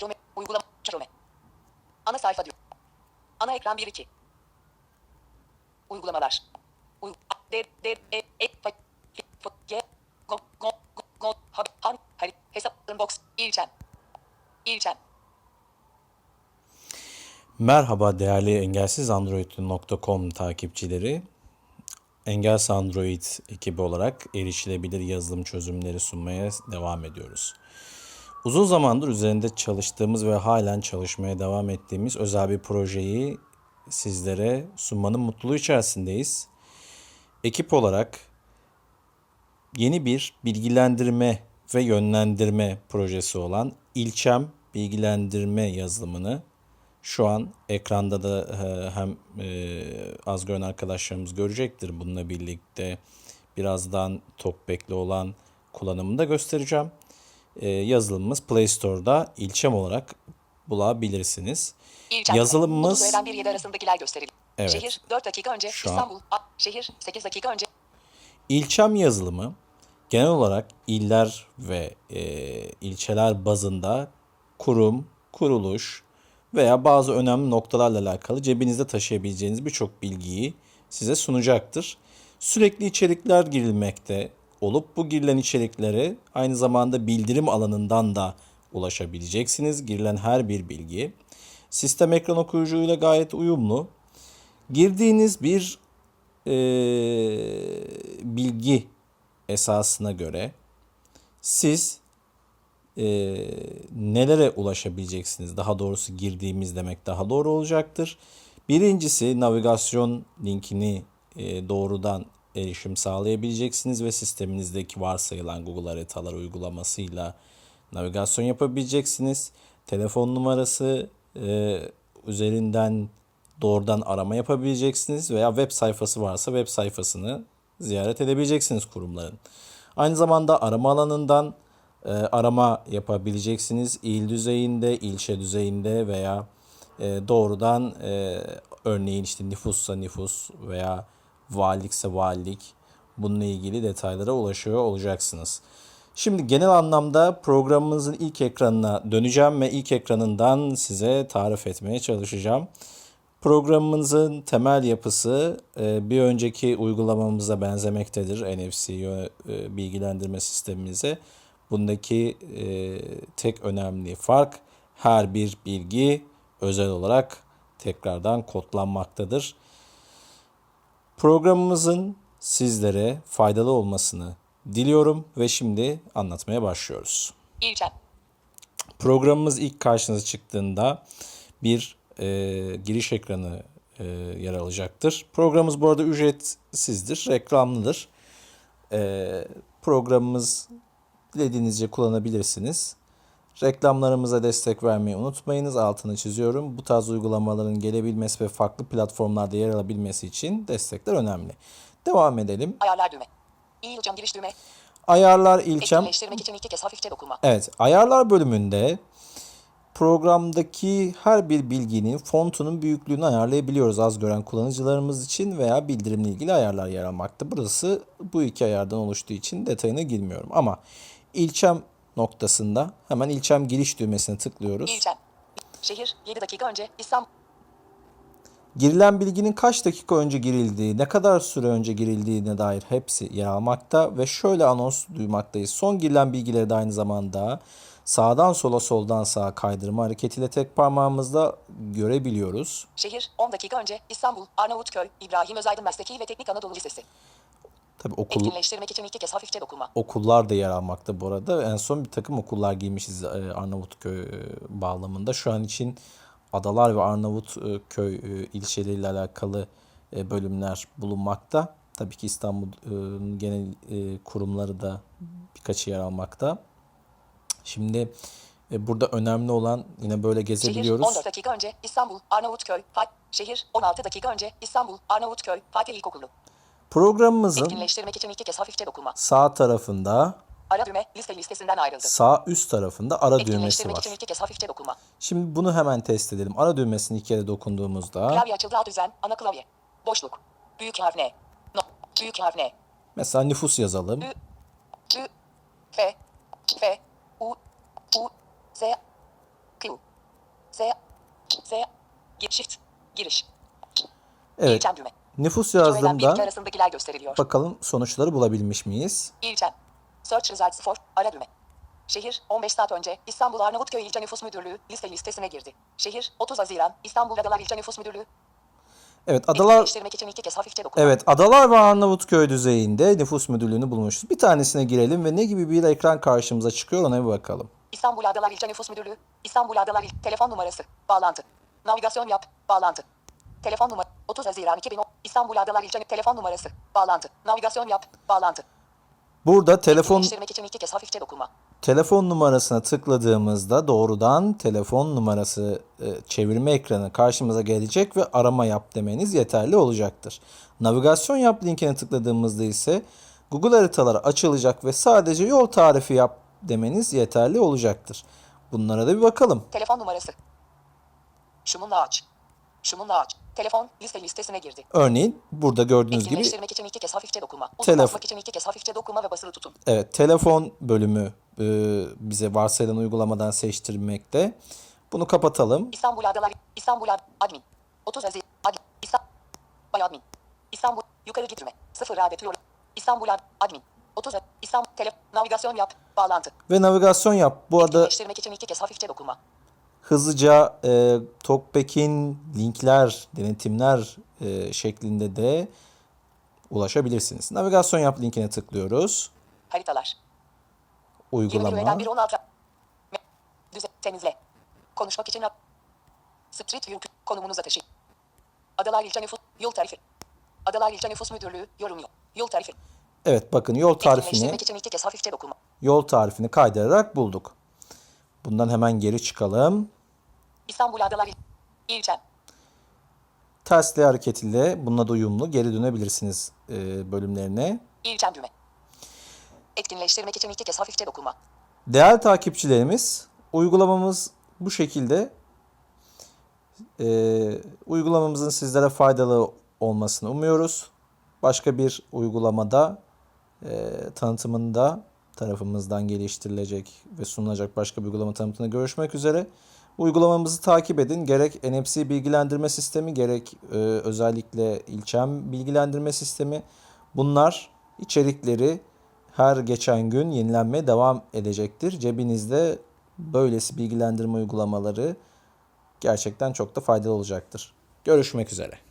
Chrome. Uygulama. Chrome. Ana sayfa diyor. Ana ekran 1 2. Uygulamalar. Uy D D E E F G Go Go Go Hab Han Hari Hesap Inbox İlçem. İlçem. Merhaba değerli engelsizandroid.com takipçileri. Engelsiz Android ekibi olarak erişilebilir yazılım çözümleri sunmaya devam ediyoruz. Uzun zamandır üzerinde çalıştığımız ve halen çalışmaya devam ettiğimiz özel bir projeyi sizlere sunmanın mutluluğu içerisindeyiz. Ekip olarak yeni bir bilgilendirme ve yönlendirme projesi olan İlçem bilgilendirme yazılımını şu an ekranda da e, hem e, az gören arkadaşlarımız görecektir. Bununla birlikte birazdan TalkBack'le olan kullanımını da göstereceğim. E, yazılımımız Play Store'da İlçem olarak bulabilirsiniz. İlçem. Yazılımımız 9 öğren 1 7 arasındakiler gösterildi. Evet. Şehir 4 dakika önce Şu an- İstanbul. A, şehir 8 dakika önce İlçem yazılımı genel olarak iller ve e, ilçeler bazında kurum, kuruluş veya bazı önemli noktalarla alakalı cebinizde taşıyabileceğiniz birçok bilgiyi size sunacaktır. Sürekli içerikler girilmekte olup bu girilen içeriklere aynı zamanda bildirim alanından da ulaşabileceksiniz. Girilen her bir bilgi sistem ekran okuyucuyla gayet uyumlu. Girdiğiniz bir e, bilgi esasına göre siz e, nelere ulaşabileceksiniz? Daha doğrusu girdiğimiz demek daha doğru olacaktır. Birincisi navigasyon linkini e, doğrudan erişim sağlayabileceksiniz ve sisteminizdeki varsayılan Google haritalar uygulamasıyla navigasyon yapabileceksiniz. Telefon numarası e, üzerinden doğrudan arama yapabileceksiniz veya web sayfası varsa web sayfasını ziyaret edebileceksiniz kurumların. Aynı zamanda arama alanından e, arama yapabileceksiniz. İl düzeyinde, ilçe düzeyinde veya e, doğrudan e, örneğin işte nüfussa nüfus veya valilikse valilik bununla ilgili detaylara ulaşıyor olacaksınız. Şimdi genel anlamda programımızın ilk ekranına döneceğim ve ilk ekranından size tarif etmeye çalışacağım. Programımızın temel yapısı e, bir önceki uygulamamıza benzemektedir. NFC yö- e, bilgilendirme sistemimize. Bundaki e, tek önemli fark her bir bilgi özel olarak tekrardan kodlanmaktadır. Programımızın sizlere faydalı olmasını diliyorum ve şimdi anlatmaya başlıyoruz. İlçem. Programımız ilk karşınıza çıktığında bir e, giriş ekranı e, yer alacaktır. Programımız bu arada ücretsizdir, reklamlıdır. E, programımız dilediğinizce kullanabilirsiniz. Reklamlarımıza destek vermeyi unutmayınız. Altını çiziyorum. Bu tarz uygulamaların gelebilmesi ve farklı platformlarda yer alabilmesi için destekler önemli. Devam edelim. Ayarlar düğme. İlçem giriş düğme. Ayarlar ilçem. İçin iki kez hafifçe dokunma. Evet, ayarlar bölümünde programdaki her bir bilginin fontunun büyüklüğünü ayarlayabiliyoruz az gören kullanıcılarımız için veya bildirimle ilgili ayarlar yer almakta. Burası bu iki ayardan oluştuğu için detayına girmiyorum ama ilçem noktasında hemen ilçem giriş düğmesine tıklıyoruz. İlçem. Şehir 7 dakika önce İstanbul. Girilen bilginin kaç dakika önce girildiği, ne kadar süre önce girildiğine dair hepsi yer almakta ve şöyle anons duymaktayız. Son girilen bilgileri de aynı zamanda sağdan sola soldan sağa kaydırma hareketiyle tek parmağımızla görebiliyoruz. Şehir 10 dakika önce İstanbul, Arnavutköy, İbrahim Özaydın Mesleki ve Teknik Anadolu Lisesi. Tabii okul, Etkinleştirmek için iki kez hafifçe dokunma. okullar da yer almakta bu arada. En son bir takım okullar giymişiz e, Arnavutköy e, bağlamında. Şu an için Adalar ve Arnavutköy e, ilçeleriyle alakalı bölümler bulunmakta. Tabii ki İstanbul'un genel kurumları da birkaçı yer almakta. Şimdi burada önemli olan yine böyle Şehir gezebiliyoruz. 14 dakika önce İstanbul, Arnavutköy, Fatih. Şehir 16 dakika önce İstanbul, Arnavutköy, Fatih İlkokulu. Programımızın Etkinleştirmek için iki kez hafifçe dokunma. sağ tarafında, Ara düğme liste listesinden ayrıldı. sağ üst tarafında ara düğmesi var. için iki kez hafifçe dokunma. Şimdi bunu hemen test edelim. Ara düğmesini iki kere dokunduğumuzda Klavye açıldı alt düzen, ana klavye. Boşluk. Büyük harf N. No. Büyük harf N. mesela nüfus yazalım. Ü. F. F. U. U. Z. Q. S. Gir shift. Giriş. Evet. İlçem düğme. Nüfus yazdığımda bakalım sonuçları bulabilmiş miyiz? İlçem. Search results for. Ara düğme. Şehir 15 saat önce İstanbul Arnavutköy İlçe Nüfus Müdürlüğü liste listesine girdi. Şehir 30 Haziran İstanbul Adalar İlçe Nüfus Müdürlüğü Evet adalar için iki kez hafifçe dokunma. Evet, Adalar ve Arnavutköy düzeyinde nüfus müdürlüğünü bulmuşuz. Bir tanesine girelim ve ne gibi bir ekran karşımıza çıkıyor ona bir bakalım. İstanbul Adalar İlçe Nüfus Müdürlüğü. İstanbul Adalar İl. Telefon numarası. Bağlantı. Navigasyon yap. Bağlantı. Telefon numara 30 Haziran 2010. İstanbul Adalar İlçe telefon numarası. Bağlantı. Navigasyon yap. Bağlantı. Burada telefon Etkinleştirmek için iki kez hafifçe dokunma. telefon numarasına tıkladığımızda doğrudan telefon numarası e, çevirme ekranı karşımıza gelecek ve arama yap demeniz yeterli olacaktır. Navigasyon yap linkine tıkladığımızda ise Google haritalar açılacak ve sadece yol tarifi yap demeniz yeterli olacaktır. Bunlara da bir bakalım. Telefon numarası. Şumunla aç. Şumunla aç. Telefon liste listesine girdi. Örneğin burada gördüğünüz gibi Etkinleştirmek için iki kez hafifçe dokunma. Telefon. İçin iki kez hafifçe dokunma ve basılı tutun. Evet, telefon bölümü e, bize varsayılan uygulamadan seçtirmekte. Bunu kapatalım. İstanbul Adalar İstanbul Ad- Admin 30 Haziran Admin İstanbul Bay Admin İstanbul yukarı gitme 0 adet yol İstanbul Ad- Admin 30 Ha- İstanbul tele navigasyon yap bağlantı Ve navigasyon yap. Bu arada etkinleştirmek için iki kez hafifçe dokunma hızlıca e, Talkback'in linkler, denetimler e, şeklinde de ulaşabilirsiniz. Navigasyon yap linkine tıklıyoruz. haritalar 20 Uygulama. güveden 1 16 Me- düze temizle konuşmak için yap Street View konumunuza taşı Adalar İlçe Nüfus Yol Tarifi Adalar İlçe Nüfus Müdürlüğü yorum yok Yol Tarifi Evet bakın yol tarifini için iki kez hafifçe dokunma yol tarifini kaydırarak bulduk. Bundan hemen geri çıkalım. İstanbul Adalar İl- İlçem Tersli hareketiyle bununla da uyumlu geri dönebilirsiniz e, bölümlerine. İlçem düğme. Etkinleştirmek için iki kez hafifçe dokunma. Değerli takipçilerimiz, uygulamamız bu şekilde. Ee, uygulamamızın sizlere faydalı olmasını umuyoruz. Başka bir uygulamada e, tanıtımında tarafımızdan geliştirilecek ve sunulacak başka bir uygulama tanıtımında görüşmek üzere. Uygulamamızı takip edin. Gerek NFC bilgilendirme sistemi, gerek e, özellikle ilçem bilgilendirme sistemi. Bunlar içerikleri her geçen gün yenilenmeye devam edecektir. Cebinizde böylesi bilgilendirme uygulamaları gerçekten çok da faydalı olacaktır. Görüşmek üzere.